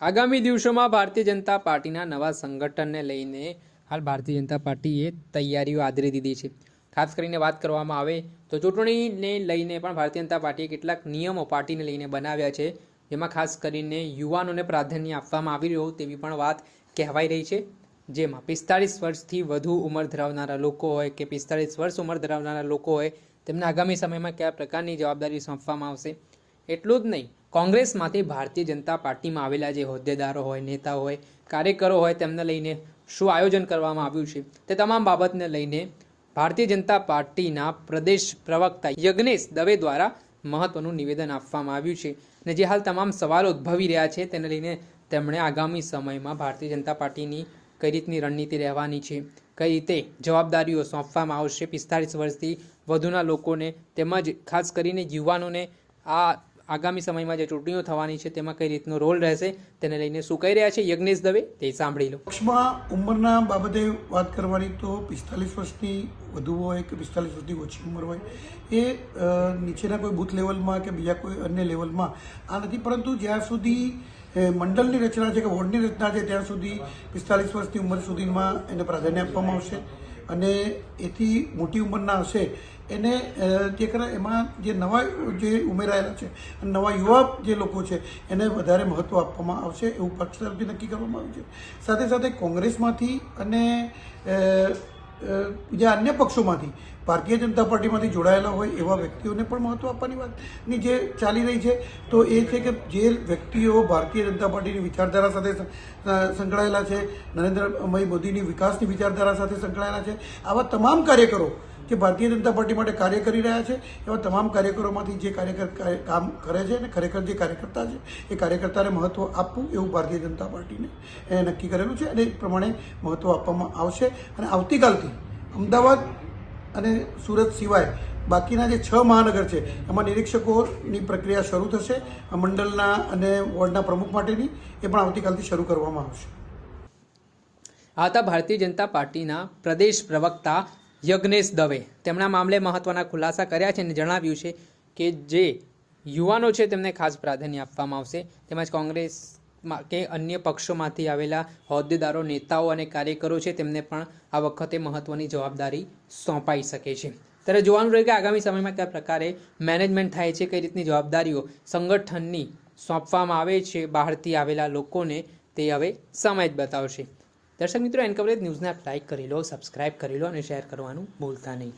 આગામી દિવસોમાં ભારતીય જનતા પાર્ટીના નવા સંગઠનને લઈને હાલ ભારતીય જનતા પાર્ટીએ તૈયારીઓ આદરી દીધી છે. ખાસ કરીને વાત કરવામાં આવે તો ચૂંટણીને લઈને પણ ભારતીય જનતા પાર્ટીએ કેટલાક નિયમો પાર્ટીને લઈને બનાવ્યા છે. જેમાં ખાસ કરીને યુવાનોને પ્રાધાન્ય આપવામાં આવી રહ્યું તેવી પણ વાત કહેવાઈ રહી છે. જેમાં પિસ્તાળીસ વર્ષથી વધુ ઉંમર ધરાવનારા લોકો હોય કે પિસ્તાળીસ વર્ષ ઉંમર ધરાવનારા લોકો હોય તેમને આગામી સમયમાં કયા પ્રકારની જવાબદારી સોંપવામાં આવશે? એટલું જ નહીં. કોંગ્રેસમાંથી ભારતીય જનતા પાર્ટીમાં આવેલા જે હોદ્દેદારો હોય નેતા હોય, કાર્યકરો હોય, તેમને લઈને શું આયોજન કરવામાં આવ્યું છે, તે તમામ બાબતને લઈને ભારતીય જનતા પાર્ટીના પ્રદેશ પ્રવક્તા યજ્ઞેશ દવે દ્વારા મહત્વનું નિવેદન આપવામાં આવ્યું છે અને જે હાલ તમામ સવાલો ઉદ્ભવી રહ્યા છે, તેને લઈને તેમણે આગામી સમયમાં ભારતીય જનતા પાર્ટીની કઈ રીતની રણનીતિ રહેવાની છે, કઈ રીતે જવાબદારીઓ સોંપવામાં આવશે, પિસ્તાળીસ વર્ષથી વધુના લોકોને તેમજ ખાસ કરીને યુવાનોને આ આગામી સમયમાં જે ચૂંટણીઓ થવાની છે, તેમાં કઈ રીતનો રોલ રહેશે, તેને લઈને શું કહી રહ્યા છે યજ્ઞેશ દવે, તે સાંભળી લો. પક્ષમાં ઉંમરના બાબતે વાત કરવાની તો પિસ્તાલીસ વર્ષની વધુ હોય કે પિસ્તાલીસ વર્ષની ઓછી ઉંમર હોય, એ નીચેના કોઈ બૂથ લેવલમાં કે બીજા કોઈ અન્ય લેવલમાં આ નથી. પરંતુ જ્યાં સુધી મંડળની રચના છે કે વોર્ડની રચના છે, ત્યાં સુધી પિસ્તાલીસ વર્ષની ઉંમર સુધીમાં એને પ્રાધાન્ય આપવામાં આવશે. અને એથી મોટી ઉંમરના હશે. એને જે કરે, એમાં જે નવા જે ઉમેરાયેલા છે, અને નવા યુવા જે લોકો છે, એને વધારે મહત્ત્વ આપવામાં આવશે, એવું પક્ષ તરફથી નક્કી કરવામાં આવ્યું છે. સાથે સાથે કોંગ્રેસમાંથી અને બીજા અન્ય પક્ષોમાંથી, ભારતીય જનતા પાર્ટીમાંથી જોડાયેલા હોય એવા વ્યક્તિઓને પણ મહત્ત્વ આપવાની વાતની જે ચાલી રહી છે, તો એ છે કે જે વ્યક્તિઓ ભારતીય જનતા પાર્ટીની વિચારધારા સાથે સંકળાયેલા છે, નરેન્દ્રભાઈ મોદીની વિકાસની વિચારધારા સાથે સંકળાયેલા છે, આવા તમામ કાર્યકરો જે ભારતીય જનતા પાર્ટી માટે કાર્ય કરી રહ્યા છે. એવા તમામ કાર્યકરોમાંથી જે કાર્યકર કાર્ય- કામ કરે છે અને ખરેખર જે કાર્યકર્તા છે, એ કાર્યકર્તાને મહત્ત્વ આપવું એવું ભારતીય જનતા પાર્ટીને એ નક્કી કરેલું છે અને એ પ્રમાણે મહત્ત્વ આપવામાં આવશે. અને આવતીકાલથી અમદાવાદ અને સુરત સિવાય બાકીના જે છ મહાનગર છે, એમાં નિરીક્ષકોની પ્રક્રિયા શરૂ થશે. મંડળના અને વોર્ડના પ્રમુખ માટેની એ પણ આવતીકાલથી શરૂ કરવામાં આવશે. આ હતા ભારતીય જનતા પાર્ટીના પ્રદેશ પ્રવક્તા યજ્ઞેશ દવે. તેમના મામલે મહત્વના ખુલાસા કર્યા છે અને જણાવ્યું છે કે જે યુવાનો છે તેમને ખાસ પ્રાધાન્ય આપવામાં આવશે. તેમજ કોંગ્રેસમાં કે અન્ય પક્ષોમાંથી આવેલા હોદ્દેદારો, નેતાઓ અને કાર્યકરો છે તેમને પણ આ વખતે મહત્વની જવાબદારી સોંપાઈ શકે છે. ત્યારે જોવાનું રહ્યું કે આગામી સમયમાં કયા પ્રકારે મેનેજમેન્ટ થાય છે, કઈ રીતની જવાબદારીઓ સંગઠનની સોંપવામાં આવે છે, બહારથી આવેલા લોકોને તે હવે સમય જ બતાવશે. દર્શક મિત્રો એનકવરેજ ન્યૂઝને આપ લાઇક કરી લો સબસ્ક્રાઇબ કરી લો અને શેર કરવાનું ભૂલતા નહીં.